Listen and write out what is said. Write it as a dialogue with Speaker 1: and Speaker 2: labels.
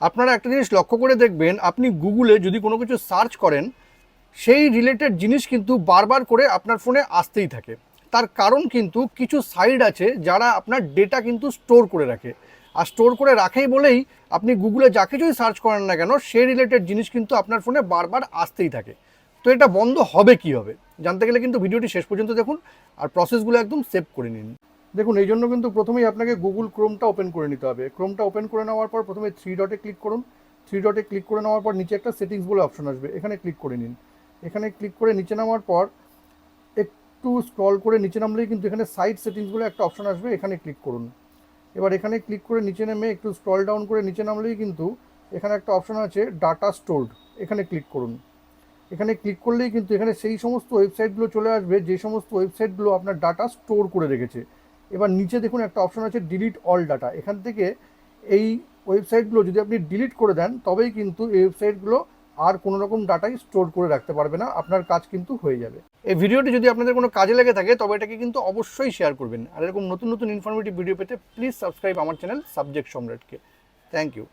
Speaker 1: আপনারা একটা জিনিস লক্ষ্য করে দেখবেন, আপনি গুগলে যদি কোনো কিছু সার্চ করেন, সেই রিলেটেড জিনিস কিন্তু বারবার করে আপনার ফোনে আসতেই থাকে। তার কারণ কিন্তু কিছু সাইট আছে যারা আপনার ডেটা কিন্তু স্টোর করে রাখে। আর স্টোর করে রাখেই বলেই আপনি গুগলে যা কিছুই সার্চ করেন না কেন, সেই রিলেটেড জিনিস কিন্তু আপনার ফোনে বারবার আসতেই থাকে। তো এটা বন্ধ হবে কি হবে জানতে গেলে কিন্তু ভিডিওটি শেষ পর্যন্ত দেখুন, আর প্রসেসগুলো একদম সেভ করে নিন। দেখুন, এই জন্য কিন্তু প্রথমেই আপনাকে গুগল ক্রোমটা ওপেন করে নিতে হবে। ক্রোমটা ওপেন করে নেওয়ার পর প্রথমে থ্রি ডটে ক্লিক করুন। থ্রি ডটে ক্লিক করে নেওয়ার পর নিচে একটা সেটিংস বলে অপশন আসবে। এখানে ক্লিক করে নিন। এখানে ক্লিক করে নিচে নামার পর একটু স্ক্রল করে নিচে নামলেই কিন্তু এখানে সাইট সেটিংস বলে একটা অপশন আসবে। এখানে ক্লিক করুন। এবার এখানে ক্লিক করে নিচে নেমে একটু স্ক্রল ডাউন করে নিচে নামলেই কিন্তু এখানে একটা অপশন আছে ডাটা স্টোরড এখানে ক্লিক করুন। এখানে ক্লিক করলেই কিন্তু এখানে সেই সমস্ত ওয়েবসাইটগুলো চলে আসবে। যে সমস্ত ওয়েবসাইটগুলো আপনার ডাটা স্টোর করে রেখেছে। এবার নিচে দেখুন একটা অপশন আছে ডিলিট অল ডাটা এখান থেকে এই ওয়েবসাইটগুলো যদি আপনি ডিলিট করে দেন, তবেই কিন্তু এই ওয়েবসাইটগুলো আর কোনো রকম ডাটাই স্টোর করে রাখতে পারবে না। আপনার কাজ কিন্তু হয়ে যাবে। এই ভিডিওটি যদি আপনাদের কোনো কাজে লেগে থাকে, তবে এটাকে কিন্তু অবশ্যই শেয়ার করবেন। আর এরকম নতুন নতুন ইনফরমেটিভ ভিডিও পেতে প্লিজ সাবস্ক্রাইব আমার চ্যানেল সাবজেক্ট সম্রাটকে থ্যাংক ইউ